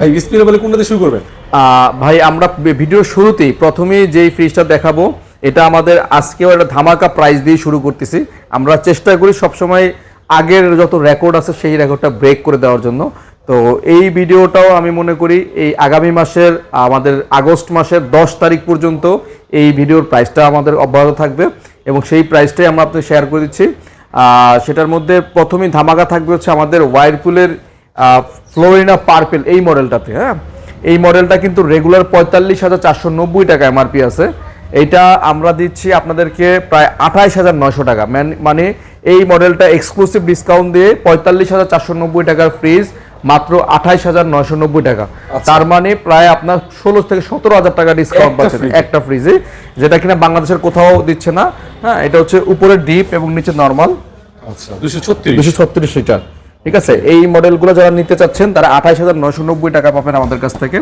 ভাই বলে কোনটা শুরু করবেন? ভাই, আমরা ভিডিওর শুরুতেই প্রথমেই যেই ফ্রিজটা দেখাবো, এটা আমাদের আজকেও একটা ধামাকা প্রাইস দিয়ে শুরু করতেছি। আমরা চেষ্টা করি সবসময় আগের যত রেকর্ড আছে সেই রেকর্ডটা ব্রেক করে দেওয়ার জন্য। তো এই ভিডিওটাও আমি মনে করি এই আগামী মাসের, আমাদের আগস্ট মাসের দশ তারিখ পর্যন্ত এই ভিডিওর প্রাইসটা আমাদের অব্যাহত থাকবে এবং সেই প্রাইসটাই আমরা আপনাদের শেয়ার করে দিচ্ছি। সেটার মধ্যে প্রথমেই ধামাকা থাকবে হচ্ছে আমাদের ওয়ারপুলের ফ্লোরিনা পার্পেল এই মডেলটাতে হ্যাঁ? এই মডেলটা কিন্তু রেগুলার পঁয়তাল্লিশ হাজার চারশো নব্বই টাকা এমআরপি আছে। এইটা আমরা দিচ্ছি আপনাদেরকে প্রায় আঠাইশ হাজার নয়শো টাকা। মান- এই মডেলটা এক্সক্লুসিভ ডিসকাউন্ট দিয়ে পঁয়তাল্লিশ হাজার চারশো নব্বই টাকার ফ্রিজ মাত্র আঠাইশ হাজার নয়শো নব্বই টাকা। তার মানে প্রায় আপনার ষোলো থেকে সতেরো হাজার টাকা ডিসকাউন্ট পাচ্ছেন একটা ফ্রিজে যেটা কিনা বাংলাদেশের কোথাও দিচ্ছে না হ্যাঁ? এটা হচ্ছে উপরে ডিপ এবং নিচে নর্মাল আচ্ছা। দুশো ছত্রিশ। দুশো ছত্রিশ লিটার। ঠিক আছে? এই মডেলগুলো যারা নিতে চাচ্ছেন, তারা আঠাশ হাজার নব্বই টাকা পাবেন আমাদের কাছ থেকে।